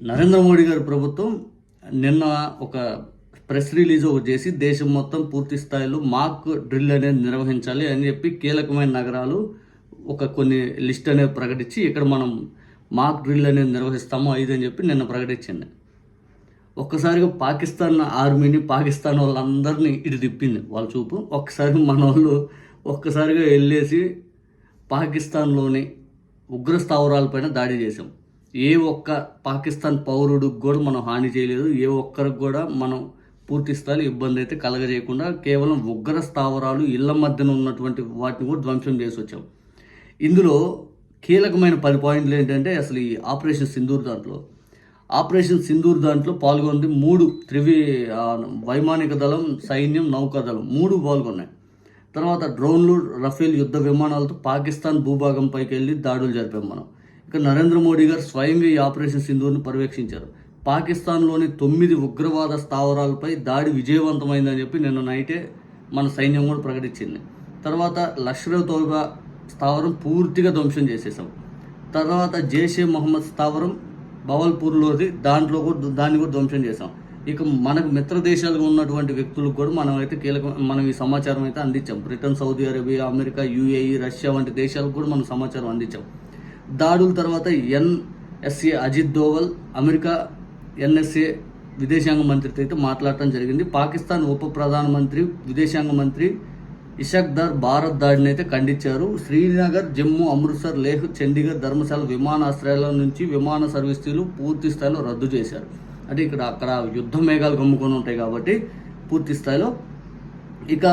నరేంద్ర మోడీ గారి ప్రభుత్వం నిన్న ఒక ప్రెస్ రిలీజ్ ఒకటి చేసి దేశం మొత్తం పూర్తి స్థాయిలో మాక్ డ్రిల్ అనేది నిర్వహించాలి అని చెప్పి కీలకమైన నగరాలు ఒక కొన్ని లిస్ట్ అనేది ప్రకటించి ఇక్కడ మనం మాక్ డ్రిల్ అనేది నిర్వహిస్తాము ఐదు అని చెప్పి నిన్న ప్రకటించింది. ఒక్కసారిగా పాకిస్తాన్ ఆర్మీని పాకిస్తాన్ వాళ్ళందరినీ ఇటు తిప్పింది వాళ్ళ చూపు. ఒక్కసారి మన వాళ్ళు ఒక్కసారిగా వెళ్ళేసి పాకిస్తాన్లోని ఉగ్ర స్థావరాలపైన దాడి చేసాం ఏ ఒక్క పాకిస్తాన్ పౌరుడికి కూడా మనం హాని చేయలేదు. ఏ ఒక్కరికి కూడా మనం పూర్తి స్థాయిలో ఇబ్బంది అయితే కలగజేయకుండా కేవలం ఉగ్ర స్థావరాలు ఇళ్ళ మధ్యన ఉన్నటువంటి వాటిని కూడా ధ్వంసం చేసి వచ్చాం. ఇందులో కీలకమైన పది పాయింట్లు ఏంటంటే అసలు ఈ ఆపరేషన్ సింధూర్ దాంట్లో. ఆపరేషన్ సింధూర్ దాంట్లో పాల్గొంది మూడు త్రివి వైమానిక దళం సైన్యం నౌకాదళం మూడు పాల్గొన్నాయి. తర్వాత డ్రోన్లు రఫేల్ యుద్ధ విమానాలతో పాకిస్తాన్ భూభాగంపైకి వెళ్ళి దాడులు జరిపాం మనం. ఇక నరేంద్ర మోడీ గారు స్వయంగా ఈ ఆపరేషన్ సింధూర్ను పర్యవేక్షించారు. పాకిస్తాన్లోని తొమ్మిది ఉగ్రవాద స్థావరాలపై దాడి విజయవంతమైందని చెప్పి నిన్న నైటే మన సైన్యం కూడా ప్రకటించింది. తర్వాత లష్కర్ తోబా స్థావరం పూర్తిగా ధ్వంసం చేసేసాం. తర్వాత జైషే మొహమ్మద్ స్థావరం బవల్పూర్లోది దాంట్లో కూడా దాన్ని కూడా ధ్వంసం చేసాం ఇక మనకు మిత్ర దేశాలుగా ఉన్నటువంటి వ్యక్తులకు కూడా మనం అయితే కీలక మనం ఈ సమాచారం అయితే అందించాం. Britain Saudi Arabia America UAE Russia వంటి దేశాలకు కూడా మనం సమాచారం అందించాం. దాడుల తర్వాత NSA Ajit Doval America NSA విదేశాంగ మంత్రితో అయితే మాట్లాడటం జరిగింది. పాకిస్తాన్ ఉప ప్రధానమంత్రి విదేశాంగ మంత్రి ఇషక్ దార్ భారత్ దాడిని అయితే ఖండించారు. శ్రీనగర్ జమ్మూ అమృత్సర్ లేహ్ చండీగఢ్ ధర్మశాల విమానాశ్రయాల నుంచి విమాన సర్వీసులు పూర్తి స్థాయిలో రద్దు చేశారు. అంటే ఇక్కడ అక్కడ యుద్ధ మేఘాలు కమ్ముకొని ఉంటాయి కాబట్టి పూర్తి స్థాయిలో ఇక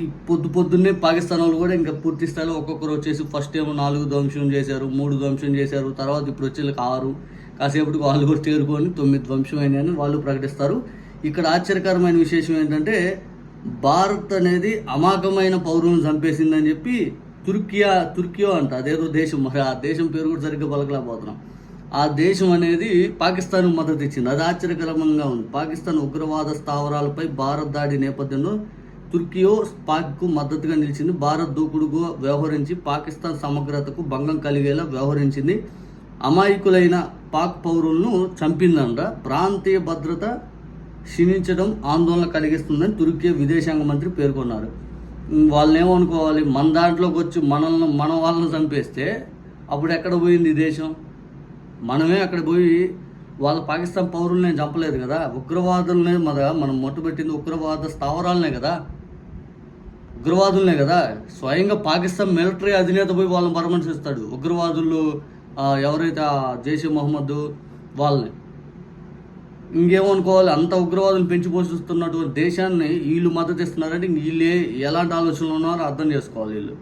ఈ పొద్దు పొద్దున్నే పాకిస్తాన్ వాళ్ళు కూడా ఇంకా పూర్తి స్థాయిలో ఒక్కొక్కరు వచ్చేసి ఫస్ట్ ఏమో నాలుగు ధ్వంసం చేశారు మూడు ధ్వంసం చేశారు తర్వాత ఇప్పుడు వచ్చేళ్ళకి ఆరు. కాసేపటికి వాళ్ళు కూడా చేరుకొని తొమ్మిది ధ్వంసం అయినాయని వాళ్ళు ప్రకటిస్తారు. ఇక్కడ ఆశ్చర్యకరమైన విశేషం ఏంటంటే భారత్ అనేది అమాకమైన పౌరులను చంపేసిందని చెప్పి తుర్కియా తుర్కియో అంట అదేదో దేశం. మరి ఆ దేశం పేరు కూడా సరిగ్గా పలకలేకపోతున్నాం. ఆ దేశం అనేది పాకిస్తాన్ మద్దతు ఇచ్చింది. అది ఆశ్చర్యకరంగా ఉంది. పాకిస్తాన్ ఉగ్రవాద స్థావరాలపై భారత్ దాడి నేపథ్యంలో తుర్కియో పాక్కు మద్దతుగా నిలిచింది. భారత్ దూకుడుగా వ్యవహరించి పాకిస్తాన్ సమగ్రతకు భంగం కలిగేలా వ్యవహరించింది. అమాయకులైన పాక్ పౌరులను చంపిందంట. ప్రాంతీయ భద్రత క్షీణించడం ఆందోళన కలిగిస్తుందని తుర్కీ విదేశాంగ మంత్రి పేర్కొన్నారు. వాళ్ళని ఏమనుకోవాలి మన దాంట్లోకి వచ్చి మనల్ని మన వాళ్ళని చంపేస్తే అప్పుడు ఎక్కడ పోయింది ఈ దేశం? మనమే అక్కడ పోయి వాళ్ళ పాకిస్తాన్ పౌరులనే చంపలేదు కదా. ఉగ్రవాదులనే మన మనం మొట్టుబెట్టింది ఉగ్రవాద స్థావరాలనే కదా. ఉగ్రవాదులనే కదా? స్వయంగా పాకిస్తాన్ మిలిటరీ అధినేత పోయి వాళ్ళని పరామర్శిస్తాడు ఉగ్రవాదులు ఎవరైతే ఆ జైషే మొహమ్మద్ వాళ్ళని. ఇంకేమనుకోవాలి? అంత ఉగ్రవాదులు పెంచి పోషిస్తున్నటువంటి దేశాన్ని వీళ్ళు మద్దతు ఇస్తున్నారంటే వీళ్ళు ఎలాంటి ఆలోచనలు ఉన్నారో అర్థం చేసుకోవాలి వీళ్ళు.